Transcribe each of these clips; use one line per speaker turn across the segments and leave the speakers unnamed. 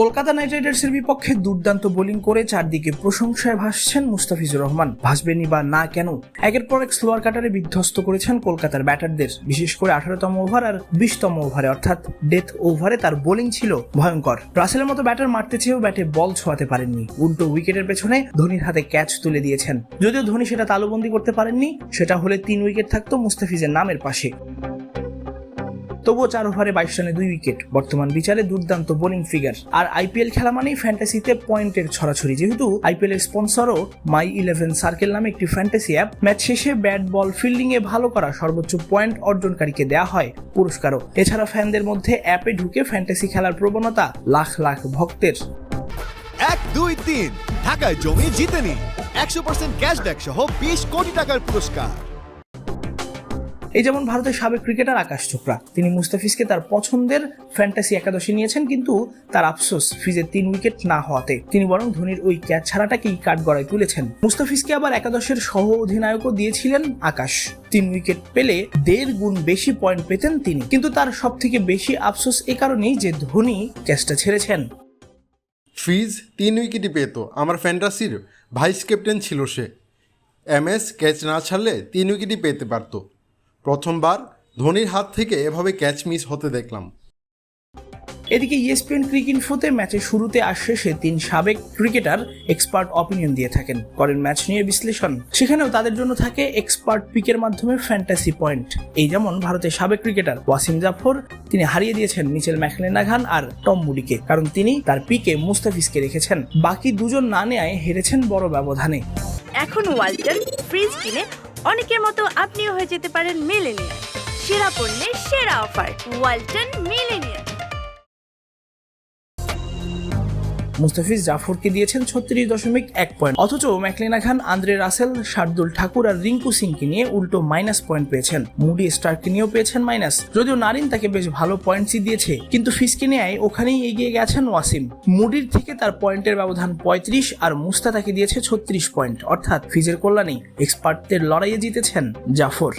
Kolkata night রাইডার্সের বিপক্ষে দুর্দান্ত বোলিং করে চারদিকে প্রশংসায় ভাসছেন মুস্তাফিজুর রহমান। ভাসবেনি বা না কেন, একের পর এক স্লোয়ার কাটারে বিধ্বস্ত করেছেন কলকাতার ব্যাটারদের। বিশেষ করে আঠারোতম ওভার আর বিশতম ওভারে, অর্থাৎ ডেথ ওভারে তার বোলিং ছিল ভয়ঙ্কর। রাসেলের মতো ব্যাটার মারতে চেয়েও ব্যাটে বল ছোঁয়াতে পারেননি। উল্টো উইকেটের পেছনে ধোনির হাতে ক্যাচ তুলে দিয়েছেন। যদিও ধোনি সেটা তালুবন্দি করতে পারেননি, সেটা হলে তিন উইকেট থাকতো মুস্তাফিজের নামের পাশে। তবুও চার ওভারে বাইশ রানে দুই উইকেট। বর্তমান বিচারে দুর্দান্ত বোলিং ফিগার। আর আইপিএল খেলা মানেই ফ্যান্টাসিতে পয়েন্টের ছড়াছড়ি। যেহেতু আইপিএল এর স্পন্সরও মাই ইলেভেন সার্কেল নামে একটি ফ্যান্টাসি অ্যাপ, ম্যাচ শেষে ব্যাট, বল ফিল্ডিং এ ভালো করা সর্বোচ্চ পয়েন্ট অর্জনকারীকে দেওয়া হয় পুরস্কারও। এছাড়া ফ্যানদের মধ্যে অ্যাপে ঢুকে ফ্যান্টাসি খেলার প্রবণতা লাখ লাখ ভক্তের।
এক, দুই, তিন। ঢাকায় জমি জিতে নিন একশো পার্সেন্ট ক্যাশব্যাক সহ বিশ কোটি টাকার পুরস্কার।
এই যেমন ভারতের সাবেক ক্রিকেটার আকাশ চোপড়া, তিনি মুস্তাফিজকে তার পছন্দের ফ্যান্টাসি একাদশে নিয়েছেন, কিন্তু তার আফসোস ফিজের তিন উইকেট না হওয়াতে। তিনি বরং ধোনির ওই ক্যাচ ছাড়াটাকেই কাঠগড়ায় তুলেছেন। মুস্তাফিজকে আবার একাদশের সহ অধিনায়কও দিয়েছিলেন আকাশ। তিন উইকেট পেলে দেড় গুণ বেশি পয়েন্ট পেতেন তিনি। কিন্তু তার সব থেকে বেশি আফসোস এ কারণেই যে ধোনি ক্যাচটা ছেড়েছেন।
ফিজ তিন উইকেটই পেত। আমার ফ্যান্টাসির ভাইস ক্যাপ্টেন ছিল সে। এম এস ক্যাচ না ছাড়লে তিন উইকেটই পেতে পারত। প্রথমবার ধোনির হাত থেকে এভাবে ক্যাচ মিস হতে দেখলাম।
এদিকে ইএসপিএন ক্রিক ইনফোতে ম্যাচের শুরুতে আর শেষে তিন সাবেক ক্রিকেটার এক্সপার্ট অপিনিয়ন দিয়ে থাকেন। করেন ম্যাচ নিয়ে বিশ্লেষণ। সেখানেও তাদের জন্য থাকে এক্সপার্ট পিকের মাধ্যমে ফ্যান্টাসি পয়েন্ট এই যেমন ভারতের সাবেক ক্রিকেটার ওয়াসিম জাফর তিনি হারিয়ে দিয়েছেন মিচেল ম্যাকলেনাঘান আর টম মুডিকে কারণ তিনি তার পিকে মুস্তাফিজকে রেখেছেন। বাকি দুজন না নেয় হেরেছেন বড় ব্যবধানে।
এখন ওয়ালটন ফ্রিজ কিনে অনেকের মতো আপনিও হয়ে যেতে পারেন মিলেনিয়ার সেরা পণ্যের সেরা অফার ওয়ালটন মিলেনিয়ার
মুস্তাফিজ জাফরকে দিয়েছেন ছত্রিশ দশমিক এক পয়েন্ট। অথচ ম্যাকলেনা খান, আন্দ্রে রাসেল, শার্দুল ঠাকুর আর রিঙ্কু সিংকে নিয়ে উল্টো মাইনাস পয়েন্ট পেয়েছেন। মুডি স্টারকে নিয়েও পেয়েছেন মাইনাস। যদিও নারিন তাকে বেশ ভালো পয়েন্টসই দিয়েছে, কিন্তু ফিসকে নেয় ওখানেই এগিয়ে গেছেন ওয়াসিম। মুডির থেকে তার পয়েন্টের ব্যবধান পঁয়ত্রিশ আর মুস্তা তাকে দিয়েছে ছত্রিশ পয়েন্ট। অর্থাৎ ফিজের কল্যাণেই এক্সপার্টদের লড়াইয়ে জিতেছেন Zafar.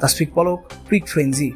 Tasfiq Palak, cric frenzy